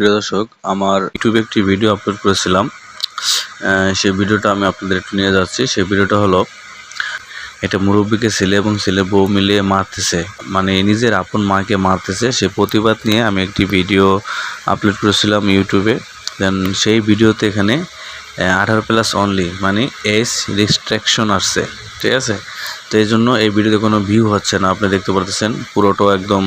প্রিয় দর্শক, আমার ইউটিউবে একটি ভিডিও আপলোড করেছিলাম। সেই ভিডিওটা আমি আপনাদের একটু নিয়ে যাচ্ছি। সেই ভিডিওটা হলো, এটা মুরব্বীকে ছেলে এবং ছেলে বউ মিলিয়ে মারতেছে। মানে নিজের আপন মাকে মারতেছে। সে প্রতিবাদ নিয়ে আমি একটি ভিডিও আপলোড করেছিলাম ইউটিউবে। দেন সেই ভিডিওতে এখানে আঠারো প্লাস অনলি মানে এজ রিস্ট্রিকশন আসছে। ঠিক আছে? তো এই জন্য এই ভিডিওতে কোনো ভিউ হচ্ছে না। আপনি দেখতে পারতেছেন পুরোটা একদম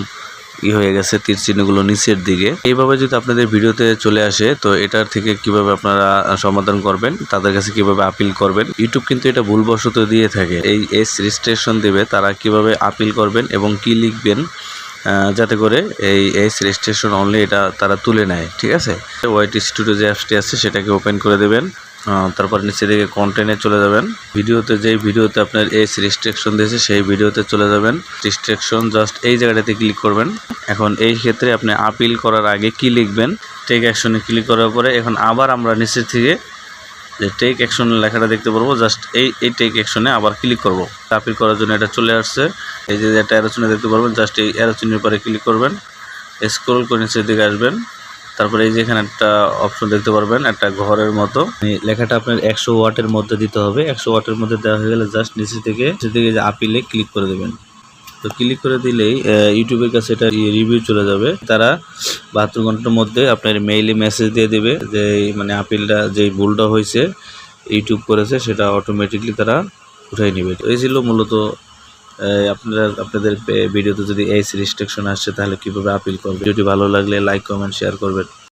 ই হয়ে গেছে তীর চিহ্নগুলো নিচের দিকে। এইভাবে যদি আপনাদের ভিডিওতে চলে আসে, তো এটার থেকে কীভাবে আপনারা সমাধান করবেন, তাদের কাছে কীভাবে আপিল করবেন ইউটিউব কিন্তু এটা ভুলবশত দিয়ে থাকে। এই এস রেজিস্ট্রেশন দেবে, তারা কীভাবে আপিল করবেন এবং কি লিখবেন যাতে করে এই এস রেজিস্ট্রেশন অনলি এটা তারা তুলে নেয়, ঠিক আছে? ওয়াইটি স্টুডিও যে অ্যাপসটি আছে, সেটাকে ওপেন করে দেবেন। তারপর নিচে দিকে কন্টেন্টে চলে যাবেন। ভিডিওতে যেই ভিডিওতে আপনার এস রেস্ট্রিকশন দিয়েছে, সেই ভিডিওতে চলে যাবেন। রেস্ট্রিকশন জাস্ট এই জায়গাটাতে ক্লিক করবেন। এখন এই ক্ষেত্রে আপনি আপিল করার আগে কি লিখবেন? টেক অ্যাকশনে ক্লিক করার পরে এখন আবার আমরা নিচে থেকে যে টেক অ্যাকশন লেখাটা দেখতে পারব জাস্ট এই এই টেক অ্যাকশনে আবার ক্লিক করব। আপিল করার জন্য এটা চলে আসছে। এই যে একটা অ্যারোচনে দেখতে পারবেন জাস্ট এই অ্যারোচনের পরে ক্লিক করবেন। স্ক্রল করে নিচের দিকে আসবেন। তারপরে এই যে এখানে একটা অপশন দেখতে পারবেন, একটা ঘরের মতো। লেখাটা আপনার একশো ওয়াটের মধ্যে দিতে হবে। একশো ওয়াটের মধ্যে দেওয়া হয়ে গেলে জাস্ট নিচে থেকে নিচে থেকে যে আপিলে ক্লিক করে দেবেন। তো ক্লিক করে দিলেই ইউটিউবের কাছে এটা রিভিউ চলে যাবে। তারা বাহাত্তর ঘণ্টার মধ্যে আপনার মেইলে মেসেজ দিয়ে দেবে যে মানে আপিলটা যেই ভুলটা হয়েছে ইউটিউব করেছে, সেটা অটোমেটিকলি তারা উঠাই নেবে। তো এই ছিল মূলত আপনারা আপনাদের ভিডিওতে যদি এই রেস্ট্রিকশন আসছে তাহলে কীভাবে আপিল করবেন ভিডিওটি ভালো লাগলে লাইক কমেন্ট শেয়ার করবেন।